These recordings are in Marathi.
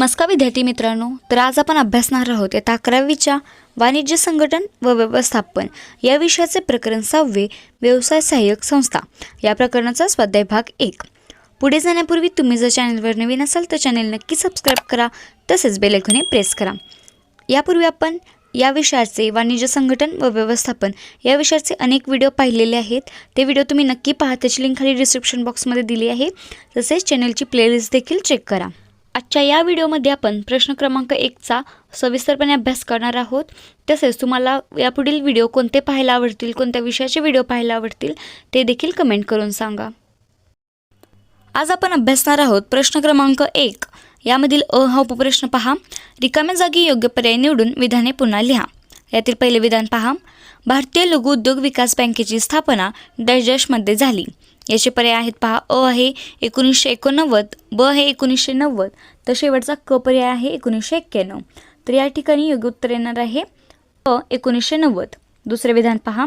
नमस्कार विद्यार्थी मित्रांनो तर आज आपण अभ्यासणार आहोत येत्या अकरावीच्या वाणिज्य संघटन व व्यवस्थापन या विषयाचे प्रकरण सहावे व्यवसाय सहाय्यक संस्था. या प्रकरणाचा स्वाध्याय भाग एक. पुढे जाण्यापूर्वी तुम्ही जर चॅनलवर नवीन असाल तर चॅनल नक्की सबस्क्राईब करा तसेच बेलेखने प्रेस करा. यापूर्वी आपण या विषयाचे वाणिज्य संघटन व व्यवस्थापन या विषयाचे अनेक व्हिडिओ पाहिलेले आहेत. ते व्हिडिओ तुम्ही नक्की पहा त्याची लिंक खाली डिस्क्रिप्शन बॉक्समध्ये दिली आहे. तसेच चॅनलची प्लेलिस्ट देखील चेक करा. आजच्या या व्हिडिओमध्ये आपण प्रश्न क्रमांक एकचा सविस्तरपणे अभ्यास करणार आहोत. तसेच तुम्हाला यापुढील व्हिडिओ कोणते पाहायला आवडतील कोणत्या विषयाचे व्हिडिओ पाहायला आवडतील ते देखील कमेंट करून सांगा. आज आपण अभ्यासणार आहोत प्रश्न क्रमांक एक. यामधील अ हा उपप्रश्न पहा. रिकाम्या जागी योग्य पर्याय निवडून विधाने पुन्हा लिहा. यातील पहिले विधान पहा. भारतीय लघु उद्योग विकास बँकेची स्थापना डॅश डॅशमध्ये झाली. याचे पर्याय आहेत. पहा अ आहे एकोणीसशे एकोणनव्वद ब आहे एकोणीसशे नव्वद तर शेवटचा क पर्याय आहे एकोणीसशे एक्क्याण्णव. तर या ठिकाणी योग्य उत्तर येणार आहे अ एकोणीसशे नव्वद. दुसरे विधान पहा.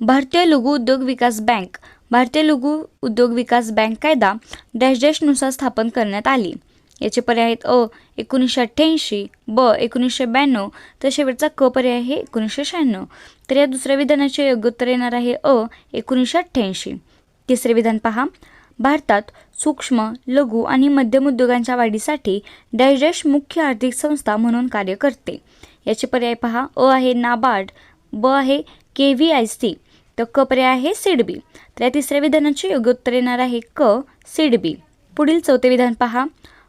भारतीय लघु उद्योग विकास बँक भारतीय लघु उद्योग विकास बँक कायदा डॅश डॅशनुसार स्थापन करण्यात आली. याचे पर्याय आहेत अ एकोणीसशे अठ्ठ्याऐंशी ब एकोणीसशे ब्याण्णव तर शेवटचा क पर्याय आहे एकोणीसशे शहाण्णव. तर या दुसऱ्या विधानाचे योग्य उत्तर येणार आहे अ एकोणीसशे अठ्ठ्याऐंशी. तिसरे विधान पहा. भारतात सूक्ष्म लघु आणि मध्यम उद्योगांच्या वाढीसाठी डॅश डॅश मुख्य आर्थिक संस्था म्हणून कार्य करते. याचे पर्याय पहा. अ आहे नाबार्ड ब आहे के व्ही आय सी तर क पर्याय आहे सिडबी. तर या तिसऱ्या विधानाचे योग्य उत्तर येणार आहे क सिडबी. पुढील चौथे विधान पहा.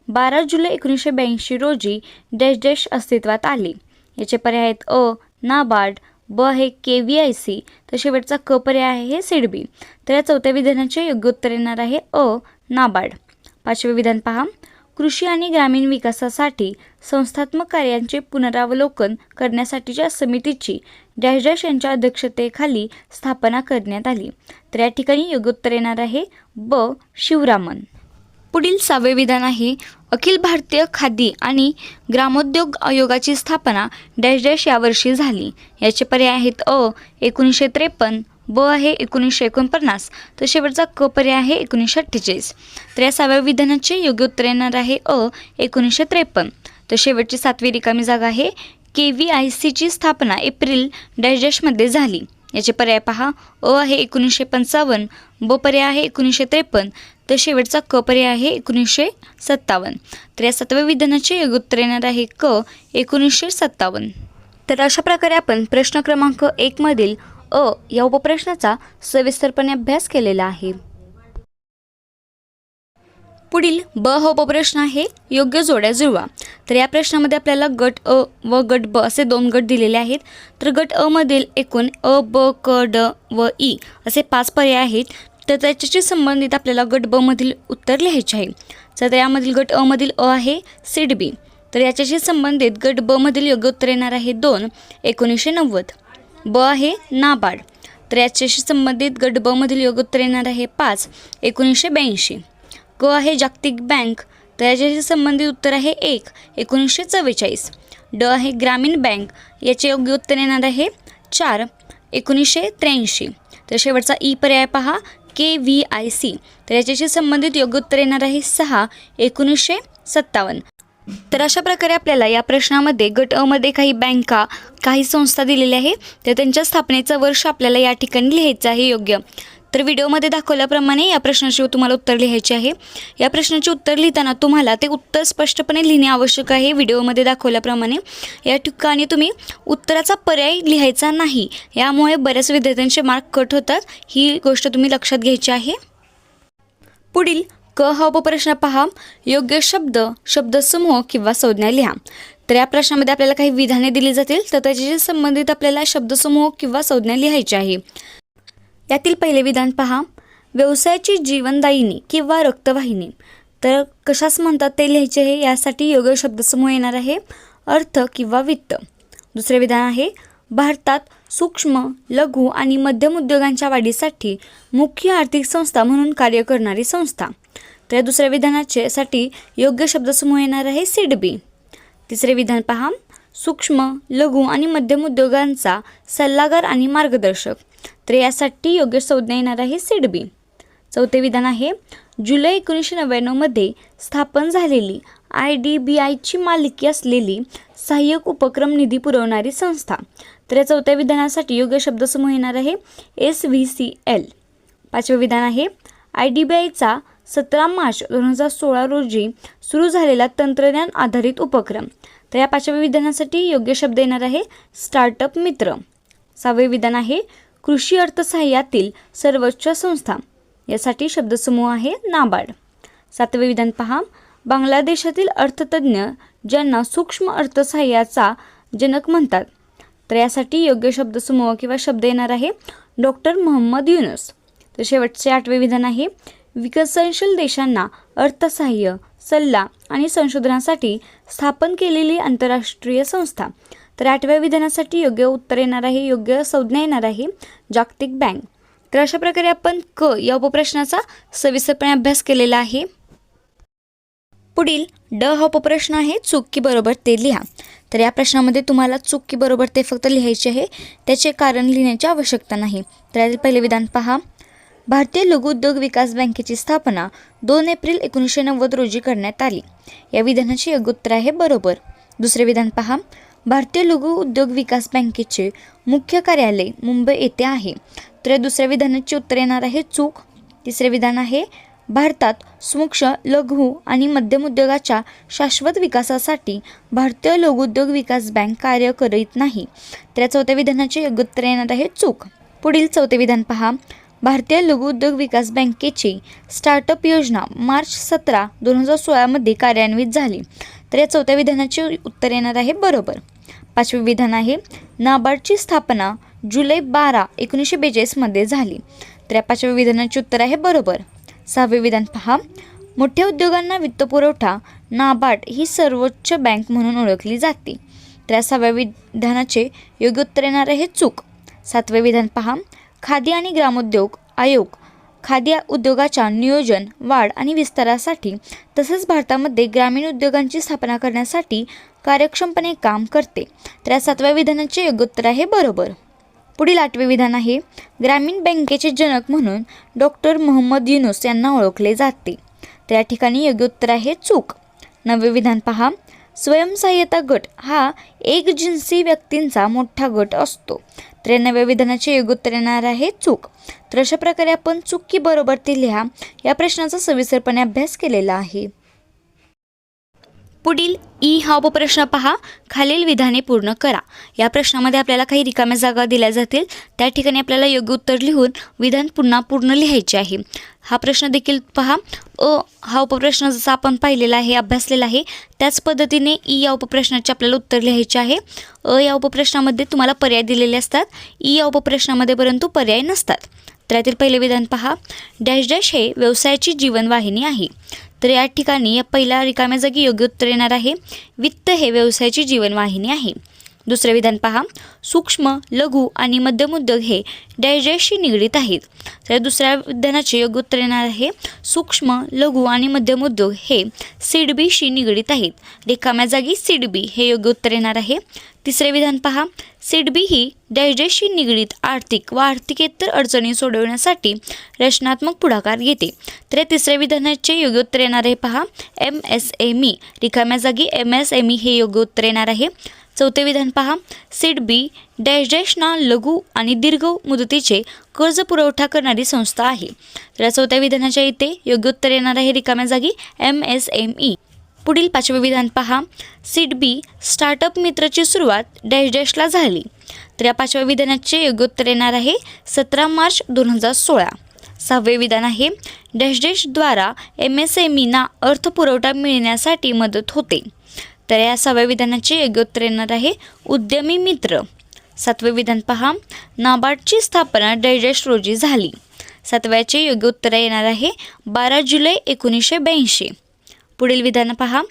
बारा जुलै एकोणीसशे ब्याऐंशी रोजी डॅश डॅश अस्तित्वात आले. याचे पर्याय आहेत अ नाबार्ड ब आहे के व्ही आय सी तर शेवटचा क पर्याय आहे हे सिडबी तर या चौथ्या विधानाचे योग्य उत्तर येणार आहे अ नाबार्ड. पाचवे विधान पहा. कृषी आणि ग्रामीण विकासासाठी संस्थात्मक कार्यांचे पुनरावलोकन करण्यासाठीच्या समितीची डॅश डॅश यांच्या अध्यक्षतेखाली स्थापना करण्यात आली. तर या ठिकाणी योग्य उत्तर येणार आहे ब शिवरामन. पुढील सहावे विधान आहे अखिल भारतीय खादी आणि ग्रामोद्योग आयोगाची स्थापना डॅश डॅश यावर्षी झाली. याचे पर्याय आहेत अ एकोणीसशे त्रेपन्न ब आहे एकोणीसशे एकोणपन्नास तर शेवटचा क पर्याय आहे एकोणीसशे अठ्ठेचाळीस. तर या सहाव्या विधानाचे योग्य उत्तर येणार आहे अ एकोणीसशे त्रेपन्न. तर शेवटची सातवी रिकामी जागा आहे. के व्ही आय सीची स्थापना एप्रिल डॅश डॅशमध्ये झाली. याचे पर्याय पहा. अ आहे एकोणीसशे पंचावन्न ब पर्याय आहे एकोणीसशे त्रेपन्न तर शेवटचा क पर्याय आहे एकोणीसशे सत्तावन्न. तर या सातव्या विधानाचे योग्य उत्तर येणार आहे क एकोणीसशे सत्तावन्न. तर अशा प्रकारे आपण प्रश्न क्रमांक एकमधील अ या उपप्रश्नाचा सविस्तरपणे अभ्यास केलेला आहे. पुढील ब हो हा उपप्रश्न आहे योग्य जोड्या जुळवा. तर या प्रश्नामध्ये आपल्याला गट अ व गट ब असे दोन गट दिलेले आहेत. तर गट अ मधील एकूण अ ब क ड व ई असे पाच पर्याय आहेत. तर त्याच्याशी संबंधित आपल्याला गट ब मधील उत्तर लिहायचे आहे. तर यामधील गट अ मधील अ आहे सीड बी. तर याच्याशी संबंधित गट ब मधील योग्य उत्तर येणार आहे दोन एकोणीसशे नव्वद. ब आहे नाबार्ड तर याच्याशी संबंधित गट ब मधील योग्य उत्तर येणार आहे पाच एकोणीसशे ब्याऐंशी. क आहे जागतिक बँक तर याच्याशी संबंधित उत्तर आहे एक एकोणीसशे चव्वेचाळीस. ड आहे ग्रामीण बँक याचे योग्य उत्तर येणार आहे चार एकोणीसशे त्र्याऐंशी. तर शेवटचा ई पर्याय पहा के व्ही आय सी. तर याच्याशी संबंधित योग्य उत्तर येणार आहे सहा एकोणीसशे सत्तावन्न. तर अशा प्रकारे आपल्याला या प्रश्नामध्ये गट अमध्ये काही बँका काही संस्था दिलेल्या आहे तर त्यांच्या स्थापनेचं वर्ष आपल्याला या ठिकाणी लिहायचं आहे योग्य. तर व्हिडिओमध्ये दाखवल्याप्रमाणे या प्रश्नाचे तुम्हाला उत्तर लिहायचे आहे. या प्रश्नाचे उत्तर लिहिताना तुम्हाला ते उत्तर स्पष्टपणे लिहिणे आवश्यक आहे व्हिडिओमध्ये दाखवल्याप्रमाणे. या ठिकाणी तुम्ही उत्तराचा पर्याय लिहायचा नाही. यामुळे बऱ्याच विद्यार्थ्यांचे मार्क कट होतात. ही गोष्ट तुम्ही लक्षात घ्यायची आहे. पुढील क हा उपप्रश्न पहा. योग्य शब्द शब्दसमूह किंवा संज्ञा लिहा. तर या प्रश्नामध्ये आपल्याला काही विधाने दिली जातील तर त्याच्याशी संबंधित आपल्याला शब्दसमूह किंवा संज्ञा लिहायची आहे. यातील पहिले विधान पहा. व्यवसायाची जीवनदायिनी किंवा रक्तवाहिनी. तर कशास म्हणतात ते लिहायचे हे यासाठी योग्य शब्दसमूह येणार आहे. अर्थ किंवा वित्त. दुसरे विधान आहे. भारतात सूक्ष्म लघु आणि मध्यम उद्योगांच्या वाढीसाठी मुख्य आर्थिक संस्था म्हणून कार्य करणारी संस्था. तर या दुसऱ्या विधानाचे साठी योग्य शब्दसमूह येणार आहे सिडबी. तिसरे विधान पहा. सूक्ष्म लघु आणि मध्यम उद्योगांचा सल्लागार आणि मार्गदर्शक. तर यासाठी योग्य संज्ञा येणार आहे सीड बी चौथे विधान आहे जुलै एकोणीसशे नव्याण्णवमध्ये स्थापन झालेली आय डी बी आयची मालकी असलेली सहाय्यक उपक्रम निधी पुरवणारी संस्था. तर या चौथ्या विधानासाठी योग्य शब्दसमूह येणार आहे एस व्ही सी एल. पाचवे विधान आहे आय डी बी आयचा सतरा मार्च दोन हजार सोळा रोजी सुरू झालेला तंत्रज्ञान आधारित उपक्रम. तर या पाचव्या विधानासाठी योग्य शब्द येणार आहे स्टार्टअप मित्र. सहावे विधान आहे कृषी अर्थसहाय्यातील सर्वोच्च संस्था. यासाठी शब्दसमूह आहे नाबार्ड. सातवे विधान पहा. बांगलादेशातील अर्थतज्ज्ञ ज्यांना सूक्ष्म अर्थसहाय्याचा जनक म्हणतात. तर यासाठी योग्य शब्दसमूह किंवा शब्द येणार आहे. डॉक्टर मोहम्मद युनस. तर शेवटचे आठवे विधान आहे. विकसनशील देशांना अर्थसहाय्य सल्ला आणि संशोधनासाठी स्थापन केलेली आंतरराष्ट्रीय संस्था. तर आठव्या विधानासाठी योग्य उत्तर येणार आहे योग्य संज्ञा येणार आहे जागतिक बँक. तर अशा प्रकारे आपण क या उपप्रश्नाचा सविस्तरपणे अभ्यास केलेला आहे. पुढील ड हा उपप्रश्न आहे चूक की बरोबर ते लिहा. तर या प्रश्नामध्ये तुम्हाला चूक की बरोबर ते फक्त लिहायचे आहे त्याचे कारण लिहिण्याची आवश्यकता नाही. तर यातील पहिले विधान पहा. भारतीय लघुउद्योग विकास बँकेची स्थापना दोन एप्रिल एकोणीसशे नव्वद रोजी करण्यात आली. या विधानाचे योग्य उत्तर आहे बरोबर. दुसरे विधान पहा. भारतीय लघु उद्योग विकास बँकेचे मुख्य कार्यालय मुंबई येथे आहे. तर दुसऱ्या विधानाचे उत्तर येणार आहे चूक. तिसरे विधान आहे भारतात सूक्ष्म लघु आणि मध्यम उद्योगाच्या शाश्वत विकासासाठी भारतीय लघुउद्योग विकास बँक कार्य करीत नाही. तर या चौथ्या विधानाचे योग्य उत्तर येणार आहे चूक. पुढील चौथे विधान पहा. भारतीय लघुउद्योग विकास बँकेची स्टार्टअप योजना मार्च सतरा दोन हजार सोळामध्ये कार्यान्वित झाली. तर या चौथ्या विधानाचे उत्तर येणार आहे बरोबर. पाचवे विधान आहे नाबार्डची स्थापना जुलै बारा एकोणीसशे बेचाळीसमध्ये झाली. तर या पाचव्या विधानाचे उत्तर आहे बरोबर. सहावे विधान पहा मोठ्या उद्योगांना वित्तपुरवठा नाबार्ड ही सर्वोच्च बँक म्हणून ओळखली जाते. तर या सहाव्या विधानाचे योग्य उत्तर येणार आहे चूक. सातवे विधान पहा खादी आणि ग्रामोद्योग आयोग खाद्य उद्योगाच्या नियोजन वाढ आणि विस्तारासाठी तसेच भारतामध्ये ग्रामीण उद्योगांची स्थापना करण्यासाठी कार्यक्षमपणे काम करते. तर या सातव्या विधानाचे योग्योत्तर आहे बरोबर. पुढील आठवे विधान आहे ग्रामीण बँकेचे जनक म्हणून डॉक्टर मोहम्मद युनुस यांना ओळखले जाते. तर या ठिकाणी योग्योत्तर आहे चूक. नववे विधान पहा स्वयंसहाय्यता गट हा एक जिन्सी व्यक्तींचा मोठा गट असतो. त्र्याण्णव्या विधानाचे योगोत्तर येणार आहे चूक. तर अशा प्रकारे आपण चूक की बरोबर ती लिहा या प्रश्नाचा सविस्तरपणे अभ्यास केलेला आहे. पुढील ई हा उपप्रश्न पहा. खालील विधाने पूर्ण करा. या प्रश्नामध्ये आपल्याला काही रिकाम्या जागा दिल्या जातील. त्या ठिकाणी आपल्याला योग्य उत्तर लिहून विधान पुन्हा पूर्ण लिहायचे आहे. हा प्रश्न देखील पहा. अ हा उपप्रश्न जसा आपण पाहिलेला आहे अभ्यासलेला आहे त्याच पद्धतीने ई या उपप्रश्नाचे आपल्याला उत्तर लिहायचे आहे. अ या उपप्रश्नामध्ये तुम्हाला पर्याय दिलेले असतात. ई या उपप्रश्नामध्ये परंतु पर्याय नसतात. त्यातील पहिले विधान पहा. डॅश डॅश हे व्यवसायाची जीवनवाहिनी आहे. तर या ठिकाणी या पहिल्या रिकाम्या जागी योग्य उत्तर येणार आहे. वित्त हे व्यवसायाची जीवनवाहिनी आहे. दुसरे विधान पहा. सूक्ष्म लघु आणि मध्यम उद्योग हे डायजेस्टशी निगडीत आहेत. तर दुसऱ्या विधानाचे योग्य उत्तर येणार आहे. सूक्ष्म लघु आणि मध्यम उद्योग हे सीडबीशी निगडीत आहेत. रिकाम्या जागी सीडबी हे योग्य उत्तर येणार आहे. तिसरे विधान पहा. सिडबी ही डायजेस्टशी निगडीत आर्थिक व आर्थिकेतर अडचणी सोडवण्यासाठी रचनात्मक पुढाकार घेते. तर या तिसऱ्या विधानाचे योग्य उत्तर येणार आहे पहा. एम एस एम ई रिकाम्या जागी एम एस एम ई हे योग्य उत्तर येणार आहे. चौथे विधान पहा. सिडबी डॅश डॅशना लघु आणि दीर्घ मुदतीचे कर्ज पुरवठा करणारी संस्था आहे. तर या चौथ्या विधानाच्या इथे योग्य उत्तर येणार आहे रिकाम्या जागी. एम एस एम ई पुढील पाचवे विधान पहा. सिडबी स्टार्टअप मित्रची सुरुवात डॅश डॅशला झाली. तर या पाचव्या विधानाचे योग्य उत्तर येणार आहे सतरा मार्च दोन हजार सोळा. सहावे विधान आहे डॅश डॅशद्वारा एम एस एम ईना अर्थपुरवठा मिळण्यासाठी मदत होते. तर या सहाव्या विधानाचे योग्य उत्तर येणार आहे. उद्यमी मित्र. सातवे विधान पहा. नाबार्डची स्थापना डॅश रोजी झाली. सातव्याचे योग्य उत्तर येणार आहे. बारा जुलै एकोणीसशे ब्याऐंशी. पुढील विधान पहा.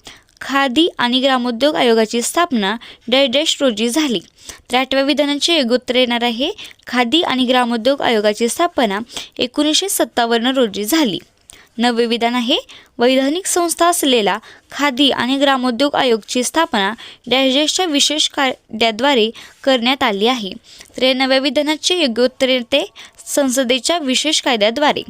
खादी आणि ग्रामोद्योग आयोगाची स्थापना डॅश डॅश रोजी झाली. तर आठव्या विधानाचे योग्य उत्तर येणार आहे. खादी आणि ग्रामोद्योग आयोगाची स्थापना एकोणीसशे सत्तावन्न रोजी झाली. नवे विधान आहे. वैधानिक संस्था असलेला खादी आणि ग्रामोद्योग आयोगची स्थापना डॅश डॅशच्या विशेष कायद्याद्वारे करण्यात आली आहे. तर या नव्या विधानाचे योग्य उत्तर येते संसदेच्या विशेष कायद्याद्वारे.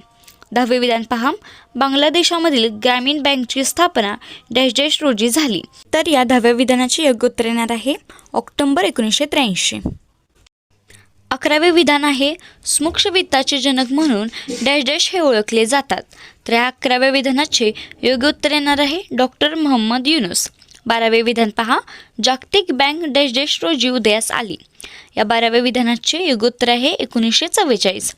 दहावे विधान पहा. बांगलादेशामधील ग्रामीण बँकची स्थापना डॅश डॅश रोजी झाली. तर या दहाव्या विधानाचे योग्य उत्तर येणार आहे. ऑक्टोबर एकोणीसशे त्र्याऐंशी. अकरावे विधान आहे स्मुक्षवित्ताचे जनक म्हणून डॅश डॅश हे ओळखले जातात. तर या अकराव्या विधानाचे योग्य उत्तर येणार आहे डॉक्टर मोहम्मद युनुस. बारावे विधान पहा जागतिक बँक डॅश डॅश रोजी उदयास आली. या बाराव्या विधानाचे योग्य उत्तर आहे एकोणीसशे चव्वेचाळीस.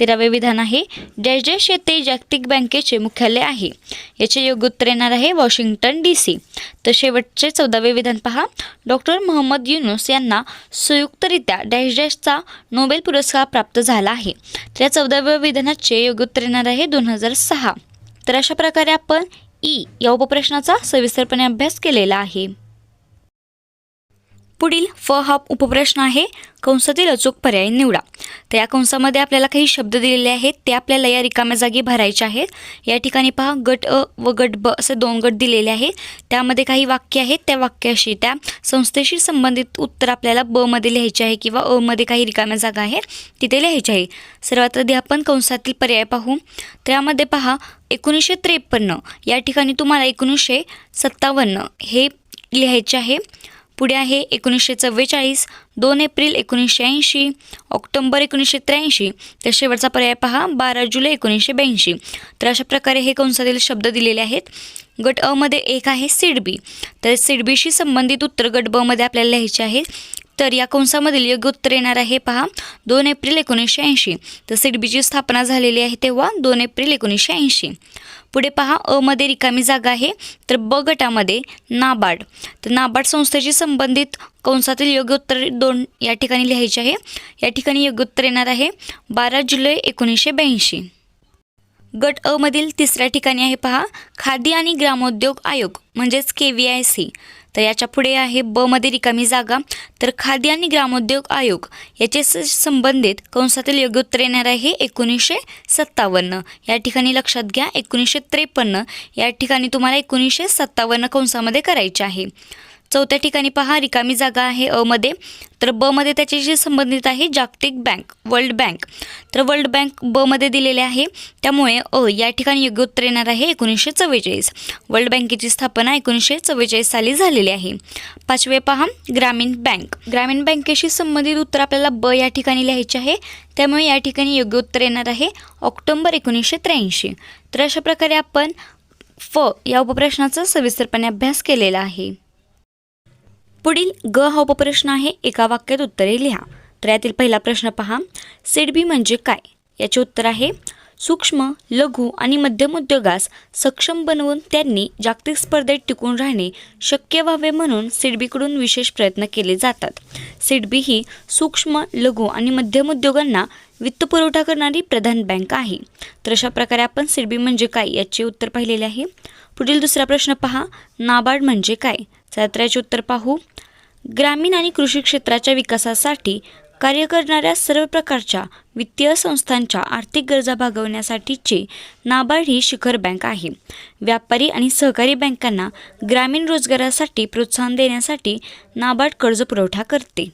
तेरावे विधान आहे. डॅश डॅश येथे जागतिक बँकेचे मुख्यालय आहे. याचे योग्य उत्तर येणार आहे वॉशिंग्टन डी सी. तर शेवटचे चौदावे विधान पहा. डॉक्टर मोहम्मद युनुस यांना संयुक्तरित्या डॅश डॅशचा नोबेल पुरस्कार प्राप्त झाला आहे. तर या चौदाव्या विधानाचे योग्य उत्तर येणार आहे दोन हजार सहा. तर अशा प्रकारे आपण ई या उपप्रश्नाचा सविस्तरपणे अभ्यास केलेला आहे. पुढील फ हा उपप्रश्न आहे. कंसातील अचूक पर्याय निवडा. तर या कंसामध्ये आपल्याला काही शब्द दिलेले आहेत. ते आपल्याला या रिकाम्या जागी भरायचे आहेत. या ठिकाणी पहा गट अ व गट ब असे दोन गट दिलेले आहेत. त्यामध्ये काही वाक्य आहेत. त्या वाक्याशी त्या संस्थेशी संबंधित उत्तर आपल्याला ब मध्ये लिहायचे आहे किंवा अ मध्ये काही रिकाम्या जागा आहेत तिथे लिहायचे आहे. सर्वात आधी आपण कंसातील पर्याय पाहू. त्यामध्ये पहा एकोणीसशे त्रेपन्न. या ठिकाणी तुम्हाला एकोणीसशे सत्तावन्न हे लिहायचे आहे. पुढे आहे एकोणीसशे चव्वेचाळीस दोन एप्रिल एकोणीसशे ऐंशी ऑक्टोंबर एकोणीसशे त्र्याऐंशी. तर शेवटचा पर्याय पहा बारा जुलै एकोणीसशे ब्याऐंशी. तर अशा प्रकारे हे कंसातील शब्द दिलेले आहेत. गट अ मध्ये एक आहे सिडबी तर सिडबीशी संबंधित उत्तर गट ब मध्ये आपल्याला लिहायचे आहे. तर या कंसामधील योग्य उत्तर येणार आहे पहा दोन एप्रिल एकोणीसशे ऐंशी. तर सिडबीची स्थापना झालेली आहे तेव्हा दोन एप्रिल एकोणीसशे ऐंशी. पुढे पहा अ मध्ये रिकामी जागा आहे तर ब गटामध्ये नाबार्ड. तर नाबार्ड संस्थेशी संबंधित कंसातील योग्य उत्तर दोन या ठिकाणी लिहायचे आहे. या ठिकाणी योग्य उत्तर येणार आहे बारा जुलै एकोणीसशे ब्याऐंशी. गट अ मधील तिसऱ्या ठिकाणी आहे पहा खादी आणि ग्रामोद्योग आयोग म्हणजेच के व्ही आय सी तर याच्यापुढे आहे ब मध्ये रिकामी जागा. तर खादी आणि ग्रामोद्योग आयोग याचे स- संबंधित कंसातील योग्य उत्तर येणार आहे एकोणीसशे सत्तावन्न. या ठिकाणी लक्षात घ्या एकोणीसशे त्रेपन्न. या ठिकाणी तुम्हाला एकोणीसशे सत्तावन्न कंसामध्ये करायचे आहे. चौथ्या ठिकाणी पहा रिकामी जागा आहे अ मध्ये. तर ब मध्ये त्याच्याशी संबंधित आहे जागतिक बँक वर्ल्ड बँक. तर वर्ल्ड बँक ब मध्ये दिलेले आहे. त्यामुळे अ या ठिकाणी योग्य उत्तर येणार आहे एकोणीसशे चव्वेचाळीस. वर्ल्ड बँकेची स्थापना एकोणीसशे चव्वेचाळीस साली झालेली आहे. पाचवे पहा ग्रामीण बँक. ग्रामीण बँकेशी संबंधित उत्तर आपल्याला ब या ठिकाणी लिहायचे आहे. त्यामुळे या ठिकाणी योग्य उत्तर येणार आहे ऑक्टोंबर एकोणीसशे त्र्याऐंशी. तर अशा प्रकारे आपण फ या उपप्रश्नाचा सविस्तरपणे अभ्यास केलेला आहे. पुढील ग हा उपप्रश्न आहे. एका वाक्यात उत्तरे लिहा. तर यातील पहिला प्रश्न पहा. सिडबी म्हणजे काय? याचे उत्तर आहे सूक्ष्म लघु आणि मध्यम उद्योगास सक्षम बनवून त्यांनी जागतिक स्पर्धेत टिकून राहणे शक्य व्हावे म्हणून सिडबीकडून विशेष प्रयत्न केले जातात. सिडबी ही सूक्ष्म लघु आणि मध्यम उद्योगांना वित्तपुरवठा करणारी प्रधान बँक आहे. तर अशा प्रकारे आपण सिडबी म्हणजे काय याचे उत्तर पाहिलेले आहे. पुढील दुसरा प्रश्न पहा. नाबार्ड म्हणजे काय? सत्राचे उत्तर पाहू. ग्रामीण आणि कृषी क्षेत्राच्या विकासासाठी कार्य करणाऱ्या सर्व प्रकारच्या वित्तीय संस्थांच्या आर्थिक गरजा भागवण्यासाठीचे नाबार्ड ही शिखर बँक आहे. व्यापारी आणि सहकारी बँकांना ग्रामीण रोजगारासाठी प्रोत्साहन देण्यासाठी नाबार्ड कर्ज पुरवठा करते.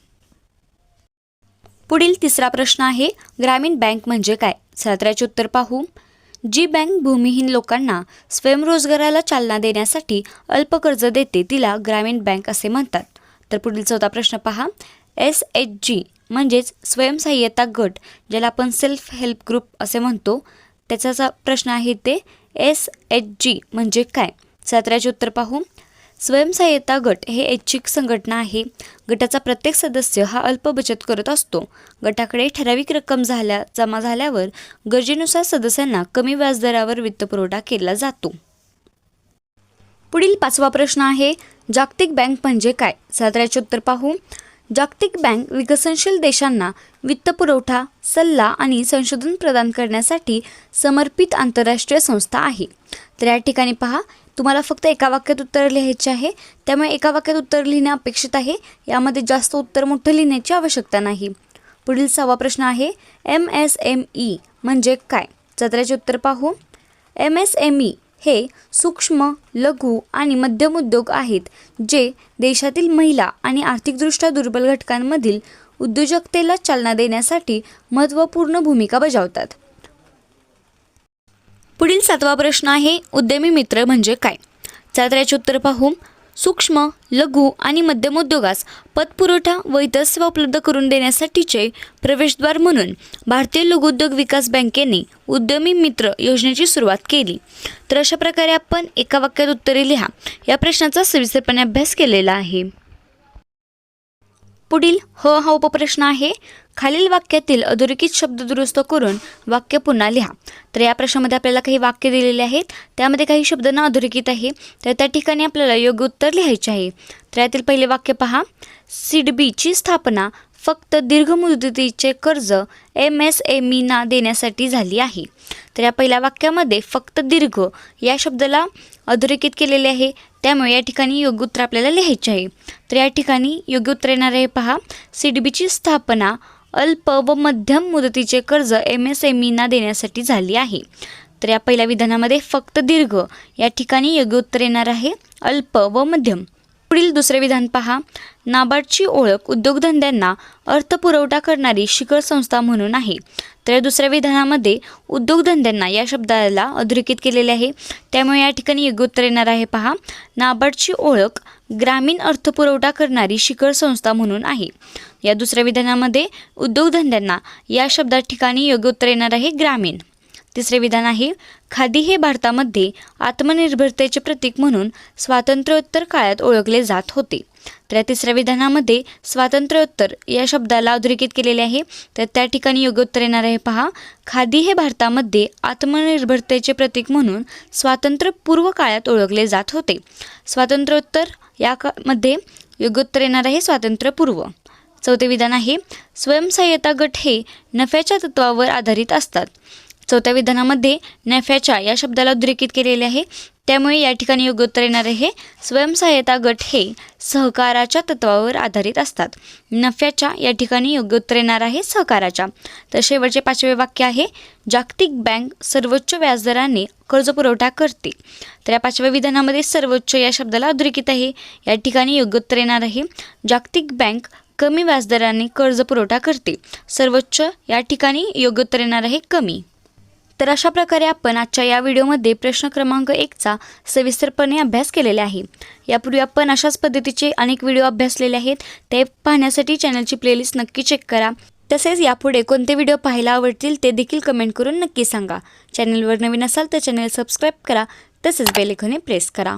पुढील तिसरा प्रश्न आहे ग्रामीण बँक म्हणजे काय? सत्राचे उत्तर पाहू. जी बँक भूमिहीन लोकांना स्वयंरोजगाराला चालना देण्यासाठी अल्प कर्ज देते तिला ग्रामीण बँक असे म्हणतात. तर पुढील चौथा प्रश्न पहा. एस एच जी म्हणजेच स्वयंसहाय्यता गट ज्याला आपण सेल्फ हेल्प ग्रुप असे म्हणतो. त्याचा प्रश्न आहे ते एस एच जी म्हणजे काय? सत्राचे उत्तर पाहू. स्वयंसहाय्यता गट हे ऐच्छिक संघटना आहे. गटाचा प्रत्येक सदस्य हा अल्प बचत करत असतो. गटाकडे ठराविक रक्कम झाल्या जमा झाल्यावर गरजेनुसार सदस्यांना कमी व्याजदरावर वित्तपुरवठा केला जातो. पुढील पाचवा प्रश्न आहे जागतिक बँक म्हणजे काय? सत्राचे उत्तर पाहू. जागतिक बँक विकसनशील देशांना वित्तपुरवठा सल्ला आणि संशोधन प्रदान करण्यासाठी समर्पित आंतरराष्ट्रीय संस्था आहे. तर या ठिकाणी पहा तुम्हाला फक्त एका वाक्यात उत्तर लिहायचे आहे. त्यामुळे एका वाक्यात उत्तर लिहिणे अपेक्षित आहे. यामध्ये जास्त उत्तर मोठं लिहिण्याची आवश्यकता नाही. पुढील सहावा प्रश्न आहे एम एस एम ई म्हणजे काय? सत्राचे उत्तर पाहू. एम एस एम ई हे सूक्ष्म लघु आणि मध्यम उद्योग आहेत जे देशातील महिला आणि आर्थिकदृष्ट्या दुर्बल घटकांमधील उद्योजकतेला चालना देण्यासाठी महत्त्वपूर्ण भूमिका बजावतात. पुढील सातवा प्रश्न आहे उद्यमी मित्र म्हणजे काय? चात्र्याचे उत्तर पाहू. सूक्ष्म लघु आणि मध्यम उद्योगास पतपुरवठा व इतर सेवा उपलब्ध करून देण्यासाठीचे प्रवेशद्वार म्हणून भारतीय लघुउद्योग विकास बँकेने उद्यमी मित्र योजनेची सुरुवात केली. तर अशा प्रकारे आपण एका वाक्यात उत्तरे लिहा. या प्रश्नाचा सविस्तरपणे अभ्यास केलेला आहे. पुढील ह हा उपप्रश्न आहे. खालील वाक्यातील अधोरेखित शब्द दुरुस्त करून वाक्य पुन्हा लिहा. तर या प्रश्नामध्ये आपल्याला काही वाक्य दिलेले आहेत. त्यामध्ये काही शब्द ना अधोरेखित आहे. तर त्या ठिकाणी आपल्याला योग्य उत्तर लिहायचे आहे. तर यातील पहिले वाक्य पहा. सिडबीची स्थापना फक्त दीर्घ मुदतीचे कर्ज एम एस एम ईना देण्यासाठी झाली आहे. तर या पहिल्या वाक्यामध्ये फक्त दीर्घ या शब्दाला अधोरेखित केलेले आहे. त्यामुळे या ठिकाणी योग्य उत्तर आपल्याला लिहायचे आहे. तर या ठिकाणी योग्य उत्तर येणार आहे पहा. सिडबीची स्थापना अल्प व मध्यम मुदतीचे कर्ज एम एस एम ईना देण्यासाठी झाली आहे. तर या पहिल्या विधानामध्ये फक्त दीर्घ या ठिकाणी योग्य उत्तर येणार आहे. अल्प व मध्यम. पुढील दुसरे विधान पहा. नाबार्डची ओळख उद्योगधंद्यांना अर्थपुरवठा करणारी शिखर संस्था म्हणून आहे. तर दुसऱ्या विधानामध्ये उद्योगधंद्यांना या शब्दाला अधोरेखित केलेले आहे. त्यामुळे या ठिकाणी योग्य उत्तर येणार आहे पहा. नाबार्डची ओळख ग्रामीण अर्थपुरवठा करणारी शिखर संस्था म्हणून आहे. या दुसऱ्या विधानामध्ये उद्योगधंद्यांना या शब्दा ठिकाणी योग्य उत्तर येणार आहे ग्रामीण. तिसरे विधान आहे खादी हे भारतामध्ये आत्मनिर्भरतेचे प्रतीक म्हणून स्वातंत्र्योत्तर काळात ओळखले जात होते. तर या तिसऱ्या विधानामध्ये स्वातंत्र्योत्तर या शब्दाला अधोरेखित केलेले आहे. तर त्या ठिकाणी योग्य उत्तर येणार आहे. पहा खादी हे भारतामध्ये आत्मनिर्भरतेचे प्रतीक म्हणून स्वातंत्र्यपूर्व काळात ओळखले जात होते. स्वातंत्र्योत्तर या मध्ये योग्य उत्तर येणार आहे स्वातंत्र्यपूर्व. चौथे विधान आहे स्वयंसहाय्यता गट हे नफ्याच्या तत्वावर आधारित असतात. चौथ्या विधानामध्ये नफ्याच्या या शब्दाला उद्रेकित केलेले आहे. त्यामुळे या ठिकाणी योग्य उत्तर येणार आहे. स्वयंसहाय्यता गट हे सहकाराच्या तत्वावर आधारित असतात. नफ्याच्या या ठिकाणी योग्य उत्तर येणार आहे सहकाराच्या. तर शेवटचे पाचवे वाक्य आहे. जागतिक बँक सर्वोच्च व्याजदराने कर्जपुरवठा करते. तर या पाचव्या विधानामध्ये सर्वोच्च या शब्दाला अधोरेखित आहे. या ठिकाणी योग्य उत्तर येणार आहे. जागतिक बँक कमी व्याजदराने कर्ज पुरवठा करते. सर्वोच्च या ठिकाणी योग्य उत्तर येणार आहे कमी. तर अशा प्रकारे आपण आजच्या या व्हिडिओमध्ये प्रश्न क्रमांक एकचा सविस्तरपणे अभ्यास केलेला आहे. यापूर्वी आपण अशाच पद्धतीचे अनेक व्हिडिओ अभ्यासलेले आहेत ते पाहण्यासाठी चॅनलची प्लेलिस्ट नक्की चेक करा. तसेच यापुढे कोणते व्हिडिओ पाहायला आवडतील ते देखील कमेंट करून नक्की सांगा. चॅनलवर नवीन असाल तर चॅनल सबस्क्राईब करा तसेच बेलेखने प्रेस करा.